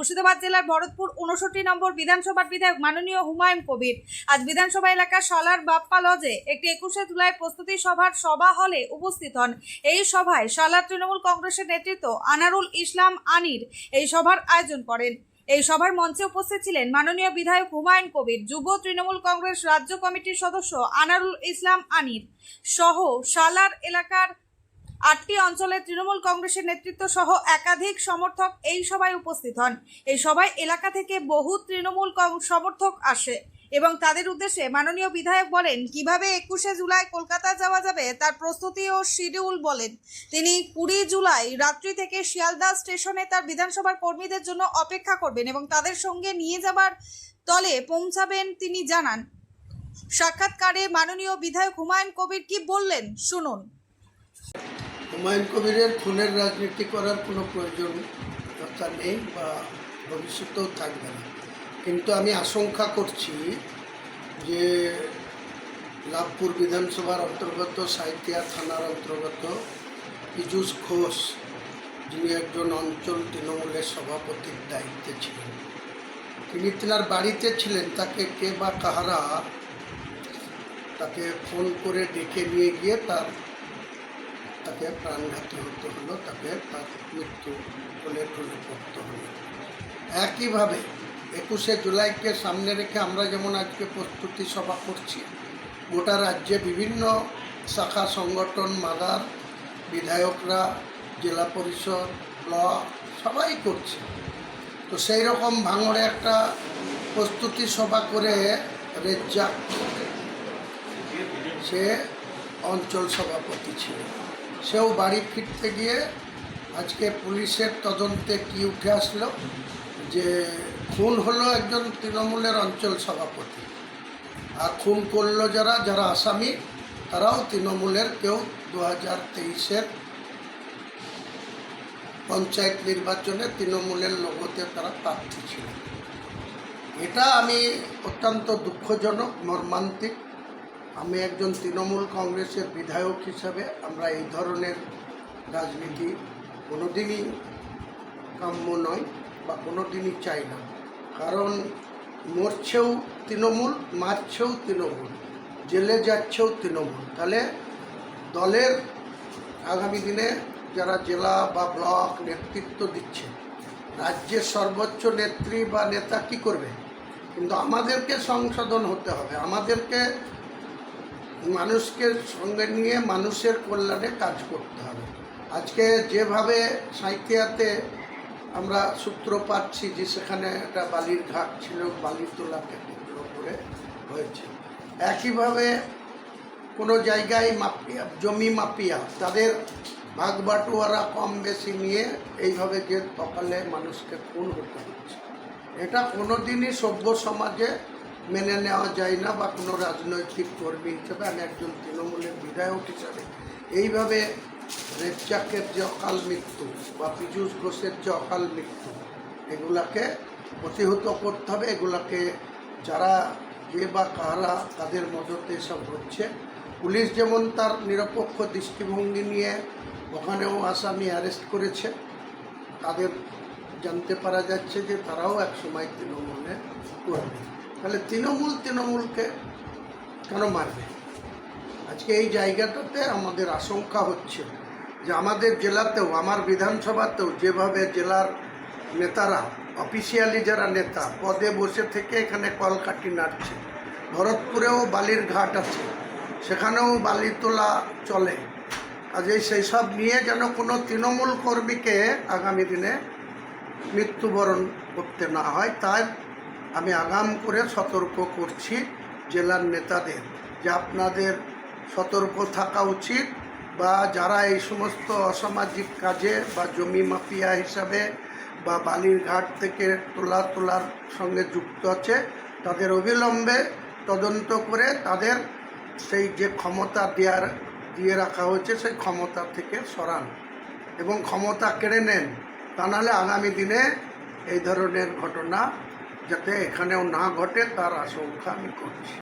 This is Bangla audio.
মুর্শিদাবাদ জেলার ভরতপুর উনষট্টি নম্বর বিধানসভার বিধায়ক মাননীয় হুমায়ুন কবির। আজ বিধানসভা এলাকার সালার বাপ্পা লজে একটি একুশে জুলাই প্রস্তুতি সভার সভা হলে উপস্থিত হন। এই সভায় সালার তৃণমূল কংগ্রেসের নেতৃত্ব আনারুল ইসলাম আনির এই সভার আয়োজন করেন। এই সভার মঞ্চে উপস্থিত ছিলেন মাননীয় বিধায়ক হুমায়ুন কবির, যুব তৃণমূল কংগ্রেস রাজ্য কমিটির সদস্য আনারুল ইসলাম আনির সহ সালার এলাকার আটটি অঞ্চলের তৃণমূল কংগ্রেসের নেতৃত্ব সহ একাধিক সমর্থক এই সভায় উপস্থিত হন। এই সভায় এলাকা থেকে বহু তৃণমূল সমর্থক আসে এবং তাদের উদ্দেশ্যে মাননীয় বিধায়ক বলেন, কীভাবে একুশে জুলাই কলকাতা যাওয়া যাবে তার প্রস্তুতি ও শিডিউল বলেন। তিনি কুড়ি জুলাই রাত্রি থেকে শিয়ালদা স্টেশনে তার বিধানসভার কর্মীদের জন্য অপেক্ষা করবেন এবং তাদের সঙ্গে নিয়ে যাবার তলে পৌঁছাবেন তিনি জানান। সাক্ষাৎকারে মাননীয় বিধায়ক হুমায়ুন কবির কি বললেন? শুনুন। হুমায়ুন কবিরের খুনের রাজনীতি করার কোনো প্রয়োজন কথা নেই বা ভবিষ্যতেও থাকবে না। কিন্তু আমি আশঙ্কা করছি যে লাভপুর বিধানসভার অন্তর্গত সাহিত্যিয়া থানার অন্তর্গত পীযূষ ঘোষ যিনি একজন অঞ্চল তৃণমূলের সভাপতির দায়িত্বে ছিলেন। তিনি তেনার বাড়িতে ছিলেন, তাকে কে বা কাহারা তাকে ফোন করে ডেকে নিয়ে গিয়ে তার তাকে প্রাণঘাতী হতে হলো, তাকে মৃত্যু কোলে ঠলে পড়তে হলো। একইভাবে একুশে জুলাইকে সামনে রেখে আমরা যেমন আজকে প্রস্তুতি সভা করছি, গোটা রাজ্যে বিভিন্ন শাখা সংগঠন, মাদার, বিধায়করা, জেলা পরিষদ, ব্লক সবাই করছে। তো সেই রকম ভাঙড়ে একটা প্রস্তুতি সভা করে রেজ্জাক, সে অঞ্চল সভাপতি ছিল। সেও বাড়ি ফিরতে গিয়ে আজকে পুলিশের তদন্তে কি উঠে আসলো? যে খুন হলো একজন তৃণমূলের অঞ্চল সভাপতি। আর খুন করল যারা যারা আসামি, তারাও তৃণমূলের কেউ দু হাজার তেইশের পঞ্চায়েত নির্বাচনে তৃণমূলের লোগোতে তারা প্রার্থী ছিল। এটা আমি অত্যন্ত দুঃখজনক, মর্মান্তিক। আমি একজন তৃণমূল কংগ্রেসের বিধায়ক হিসাবে আমরা এই ধরনের রাজনীতি কোনোদিনই কাম্য নয় বা কোনোদিনই চাই না। কারণ মরছেও তৃণমূল, মারছেও তৃণমূল, জেলে যাচ্ছেও তৃণমূল। তাহলে দলের আগামী দিনে যারা জেলা বা ব্লক নেতৃত্ব দিচ্ছে, রাজ্যের সর্বোচ্চ নেত্রী বা নেতা কি করবে? কিন্তু আমাদেরকে সংশোধন হতে হবে। আমাদেরকে মানুষকে সঙ্গে নিয়ে মানুষের কল্যাণে কাজ করতে হবে। আজকে যেভাবে সাঁইথিয়াতে আমরা সূত্র পাচ্ছি যে সেখানে একটা বালির ঘাট ছিল, বালির তোলাকে কেন্দ্র করে হয়েছে। একইভাবে কোনো জায়গায় মাপিয়া জমি মাপিয়া, তাদের ভাগ বাটোয়ারা কম বেশি নিয়ে এইভাবে যে সকালে মানুষকে খুন হতে হচ্ছে। এটা কোনোদিনই সভ্য সমাজে মেনে নেওয়া যায় না বা কোনো রাজনৈতিক কর্মী হিসেবে আমি একজন তৃণমূলের বিধায়ক হিসাবে। এইভাবে রেজ্জাকের যে অকাল মৃত্যু বা পীযূষ ঘোষের যে অকাল মৃত্যু, এগুলাকে প্রতিহত করতে হবে। এগুলাকে যারা যে বা কারা তাদের মদতে এসব হচ্ছে। পুলিশ যেমন তার নিরপেক্ষ দৃষ্টিভঙ্গি নিয়ে ওখানেও আসামি অ্যারেস্ট করেছে। তাদের জানতে পারা যাচ্ছে যে তারাও একসময় তৃণমূলে করবে তাহলে তৃণমূল তৃণমূলকে কেন মারবে? আজকে এই জায়গাটাতে আমাদের আশঙ্কা হচ্ছে যে আমাদের জেলাতেও, আমার বিধানসভাতেও যেভাবে জেলার নেতারা, অফিসিয়ালি যারা নেতা, পদে বসে থেকে এখানে কলকাটি নাড়ছে। ভরতপুরেও বালির ঘাট আছে, সেখানেও বালি তোলা চলে। কাজেই সেই সব নিয়ে যেন কোনো তৃণমূল কর্মীকে আগামী দিনে মৃত্যুবরণ করতে না হয় তাই আমি আগাম করে সতর্ক করছি জেলার নেতাদের যে আপনাদের সতর্ক থাকা উচিত বা যারা এই সমস্ত অসামাজিক কাজে বা জমি মাফিয়া হিসাবে বা বালির ঘাট থেকে তোলা তোলার সঙ্গে যুক্ত আছে, তাদের অবিলম্বে তদন্ত করে তাদের সেই যে ক্ষমতা দেওয়ার দিয়ে রাখা হয়েছে সেই ক্ষমতা থেকে সরান এবং ক্ষমতা কেড়ে নেন। তা নাহলে আগামী দিনে এই ধরনের ঘটনা যাতে এখানেও না ঘটে তার আশঙ্কা আমি করছি।